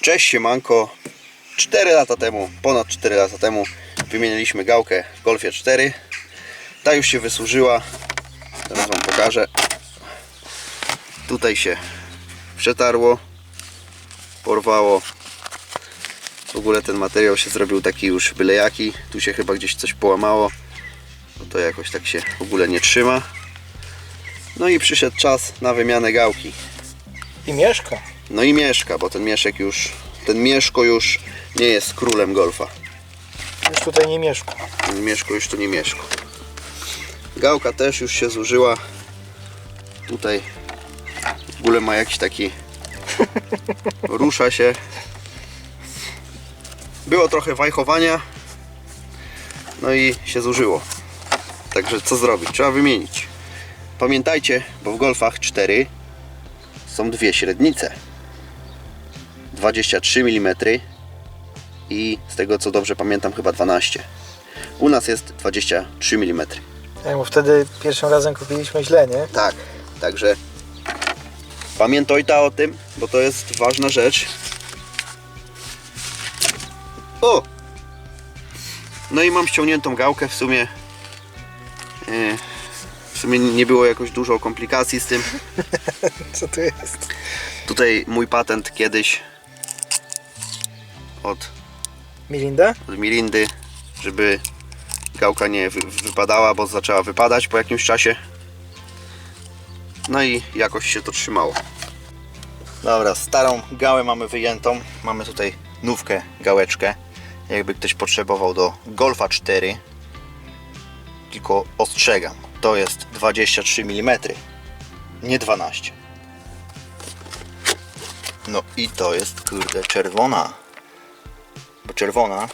Cześć siemanko. 4 lata temu, ponad 4 lata temu wymieniliśmy gałkę w Golfie 4 Ta już się wysłużyła. Teraz wam pokażę. Tutaj się przetarło Porwało. W ogóle ten materiał się zrobił taki już bylejaki Tu się chyba gdzieś coś połamało Bo to jakoś tak się w ogóle nie trzyma. No i przyszedł czas na wymianę gałki I mieszka. no i Mieszka, bo ten Mieszek już, ten Mieszko już nie jest królem golfa. Już tutaj nie mieszka. Ten Mieszko już tu nie Mieszko. Gałka też już się zużyła. Tutaj w ogóle ma jakiś taki... rusza się. Było trochę wajchowania. No i się zużyło. Także co zrobić? Trzeba wymienić. Pamiętajcie, bo w golfach 4 są dwie średnice. 23 mm i z tego co dobrze pamiętam chyba 12. U nas jest 23 mm. Tak, bo wtedy pierwszym razem kupiliśmy źle, nie? Tak, także pamiętaj ta o tym, bo to jest ważna rzecz. O! No i mam ściągniętą gałkę w sumie. W sumie nie było jakoś dużo komplikacji z tym. Co tu jest? Tutaj mój patent kiedyś od Mirinda? od Mirindy, żeby gałka nie wy wypadała, bo zaczęła wypadać po jakimś czasie. No i jakoś się to trzymało. Dobra, starą gałę mamy wyjętą. Mamy tutaj nówkę, gałeczkę. Jakby ktoś potrzebował do Golfa 4. Tylko ostrzegam, to jest 23 mm, nie 12. No i to jest kurde czerwona bo czerwona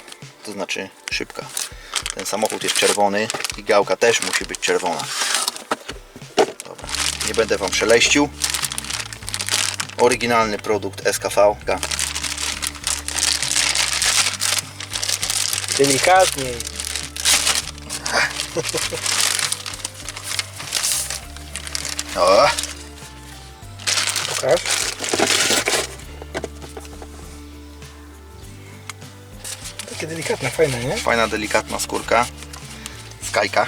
to znaczy szybka. Ten samochód jest czerwony i gałka też musi być czerwona. Dobra, nie będę Wam przeleścił. Oryginalny produkt SKV. Delikatniej. O, Pokaż. Takie delikatne, fajne, nie? fajna, delikatna skórka. Skajka.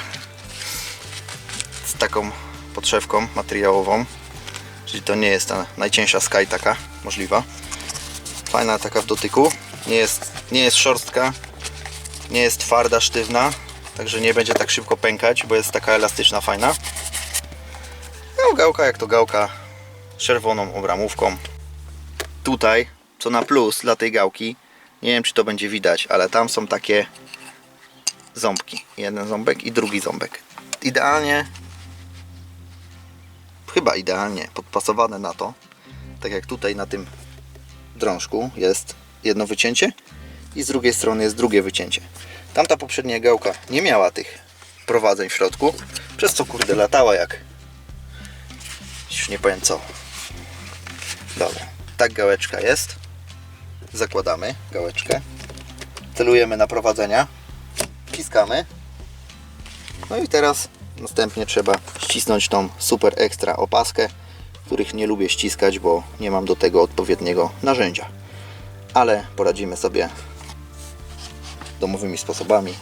Z taką podszewką materiałową. Czyli to nie jest ta najcieńsza skaj taka możliwa. Fajna taka w dotyku. Nie jest, nie jest szorstka. Nie jest twarda, sztywna. Także nie będzie tak szybko pękać, bo jest taka elastyczna, fajna. No gałka jak to gałka. Z czerwoną obramówką. Tutaj, co na plus dla tej gałki, nie wiem czy to będzie widać, ale tam są takie ząbki. Jeden ząbek i drugi ząbek. Idealnie, chyba idealnie podpasowane na to. Tak jak tutaj na tym drążku jest jedno wycięcie i z drugiej strony jest drugie wycięcie. Tamta poprzednia gałka nie miała tych prowadzeń w środku, przez co kurde latała jak już nie powiem co. Dobra, tak gałeczka jest. Zakładamy gałeczkę. Celujemy na prowadzenia. Wciskamy. No i teraz następnie trzeba ścisnąć tą super ekstra opaskę, których nie lubię ściskać, bo nie mam do tego odpowiedniego narzędzia. Ale poradzimy sobie domowymi sposobami.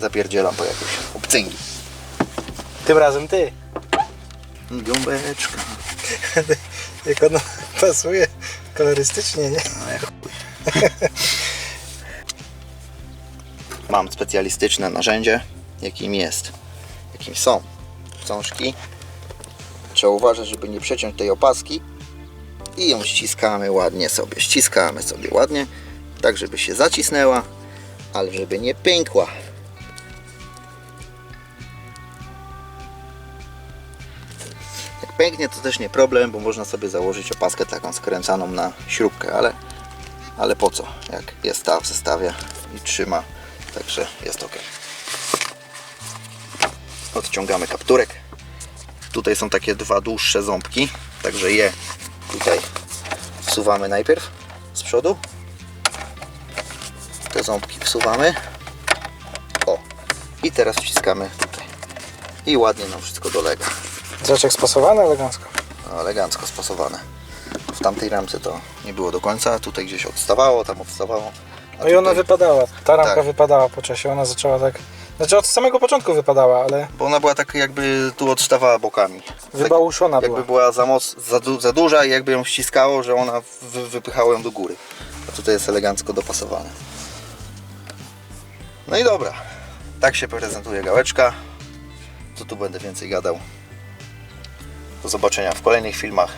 Zapierdzielam po jakieś obcęgi. Tym razem ty. Gąbeczka. Jak ono pasuje kolorystycznie, nie? Mam specjalistyczne narzędzie, jakim jest, jakim są wstążki. Trzeba uważać, żeby nie przeciąć tej opaski i ją ściskamy ładnie sobie, ściskamy sobie ładnie, tak żeby się zacisnęła, ale żeby nie pękła. Pęknie to też nie problem, bo można sobie założyć opaskę taką skręcaną na śrubkę, ale, ale po co, jak jest ta w zestawie i trzyma, także jest ok. Odciągamy kapturek. Tutaj są takie dwa dłuższe ząbki, także je tutaj wsuwamy najpierw z przodu. Te ząbki wsuwamy. O, i teraz wciskamy tutaj. I ładnie nam wszystko dolega. Zobacz jak spasowane elegancko. No, elegancko spasowane. w tamtej ramce to nie było do końca, tutaj gdzieś odstawało, tam odstawało. No i ona tutaj- wypadała. Ta ramka Tak. wypadała po czasie. Ona zaczęła tak. Znaczy od samego początku wypadała, ale Bo ona była tak jakby tu odstawała bokami. Tak, wybałuszona jakby była. była za, moc, za, du, za duża i jakby ją ściskało, że ona wy, wypychało ją do góry. A tutaj jest elegancko dopasowane. No i dobra. Tak się prezentuje gałeczka. Co tu będę więcej gadał. Do zobaczenia w kolejnych filmach.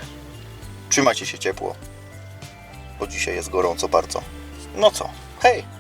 Trzymajcie się ciepło. Bo dzisiaj jest gorąco bardzo. No co? Hej!